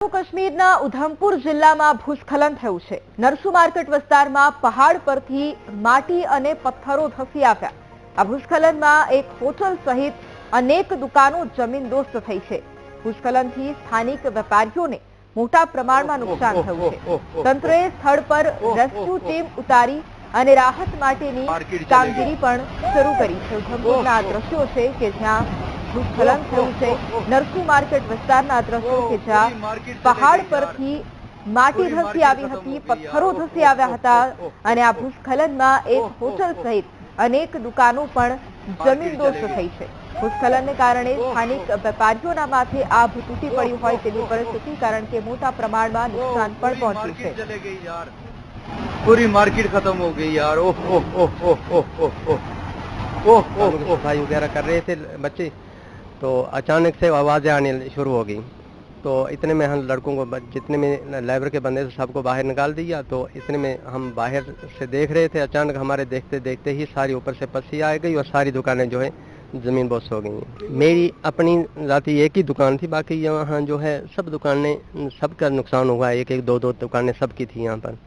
જમ્મુ કાશ્મીરના ઉધમપુર જિલ્લામાં ભૂસ્ખલન થયું છે. નરસુ માર્કેટ વિસ્તારમાં પહાડ પરથી માટી અને પથ્થરો ધસી આવ્યા. આ ભૂસ્ખલનમાં એક હોટલ સહિત અનેક દુકાનો જમીનદોસ્ત થઈ છે. ભૂસ્ખલનથી સ્થાનિક વેપારીઓને મોટા પ્રમાણમાં નુકસાન થયું છે. તંત્રએ સ્થળ પર રેસ્ક્યુ ટીમ ઉતારી અને રાહત માટેની કામગીરી પણ શરૂ કરી છે. ઉધમપુરના આ દ્રશ્યો છે કે જ્યાં ભૂસ્ખલન થયું છે નરસુ માર્કેટ વિસ્તારના આ દ્રશ્યો કે જ્યાં પહાડ પરથી માટી ધસી આવી હતી પથ્થરો ધસી આવ્યા હતા અને આ ભૂસ્ખલનમાં એક હોટલ સહિત અનેક દુકાનો પણ જમીનદોસ્ત થઈ છે ભૂસ્ખલનને કારણે સ્થાનિક વેપારીઓના માથે આભ તૂટી પડ્યું હોય તેવી પરિસ્થિતિ કારણ કે મોટા પ્રમાણમાં નુકસાન પણ પહોંચ્યું છે चले गई यार पूरी मार्केट खत्म हो गई यार ओह ओह ओह ओह ओह ओह ओह ओह ओह ओह सफाई वगैरह कर रहे थे बच्चे तो अचानक से आवाज़ें आने शुरू हो गई। तो इतने में हम लड़कों को जितने में लेबर के बंदे थे, सबको बाहर निकाल दिया। तो इतने में हम बाहर से देख रहे थे, अचानक हमारे देखते देखते ही सारी ऊपर से पसी आ गई और सारी दुकानें जो है, ज़मीन बोस हो गई मेरी अपनी राती एक ही दुकान थी, बाकी यहाँ जो है सब दुकानें, सबका नुकसान हुआ एक एक दो दो दुकानें सबकी थी यहाँ पर।